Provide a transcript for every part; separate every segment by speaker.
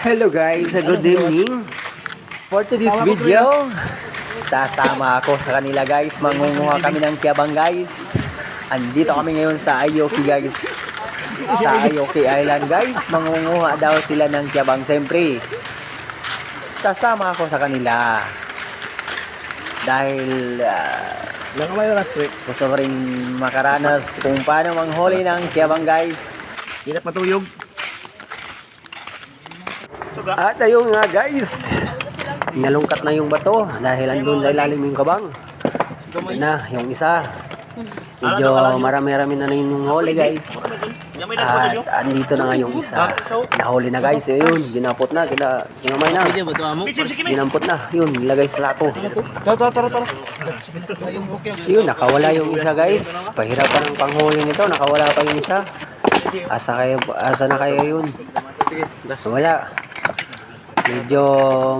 Speaker 1: Hello guys, good evening. For today's video, sasama ako sa kanila guys. Mangunguha kami ng tiyabang guys. Andito kami ngayon sa Ayoki guys. Sa Ayoki Island guys. Mangunguha daw sila ng tiyabang. Siyempre, sasama ako sa kanila. Dahil ah,
Speaker 2: week.
Speaker 1: gusto ko rin makaranas kung paano manghuli ng tiyabang guys.
Speaker 2: Hindi na patuyog.
Speaker 1: At ayun nga guys, nalungkat na yung bato dahil andun sa ilalim yung kabang. Yun na, yung isa. Medyo marami-rami na na yung huli guys. At andito na nga yung isa. Nahuli na guys, ayun, ginapot na, gina, ginamay na. Ginampot na, yun, nilagay sa
Speaker 2: tara.
Speaker 1: Yun, nakawala yung isa guys. Pahirapan ang panghuli nito, nakawala pa yung isa. Asa kayo, asa na kayo yun? Wala. Medyo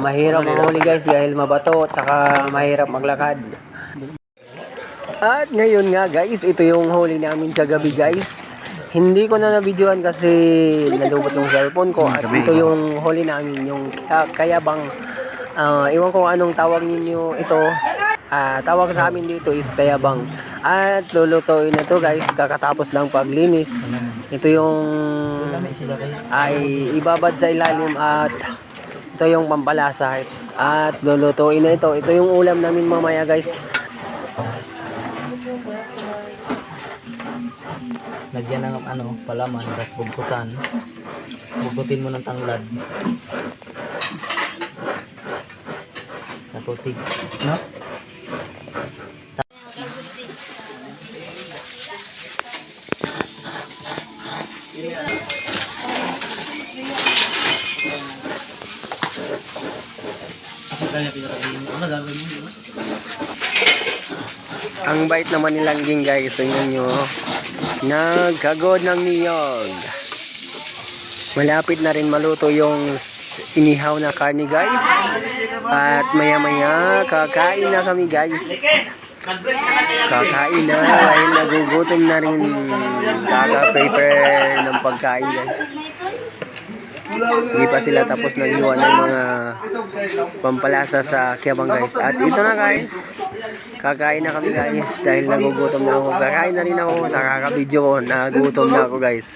Speaker 1: mahirap manghuli guys dahil mabato at saka mahirap maglakad. At ngayon nga guys, ito yung huli namin kagabi guys. Hindi ko na na-videoan kasi nalubot yung cellphone ko at ito yung huli namin, yung kaya, kayabang ah, iwan ko anong tawag ninyo ito. Ah, tawag sa amin dito is kayabang. At lulutuin na to guys, kakatapos lang paglinis. Ito yung ay ibabad sa ilalim at ito yung pampalasa at lulutuin na ito. Ito yung ulam namin mamaya guys.
Speaker 3: Lagyan ng ano, palaman, tapos bugkutan. Bugkutin mo ng tanglad. Naputig. No?
Speaker 1: Ang bait naman nilang ging guys. Tingnan nyo. Nagkagod ng niyog. Malapit na rin maluto yung inihaw na karni guys. At maya maya kakain na kami guys. Kakain na dahil nagugutom na rin. Kaka-prepare ng pagkain guys. Hindi pa sila tapos ng iwan ng mga pampalasa sa Kiabang guys. At ito na guys. Kakain na kami guys dahil nagugutom na ako. Kakain na rin ako sa kakabidyo ko. Nagutom na ako guys.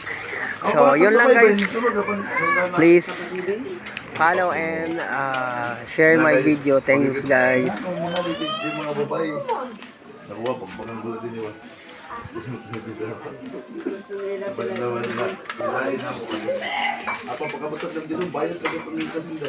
Speaker 1: So, yun lang guys. Please follow and uh, share my video. Thanks guys.
Speaker 4: Nakuha, pagpagang gulat din yun. Balik naman na. Bilahin na ako. Apa pagkabatas lang din, bayad ka ng pangkasinda.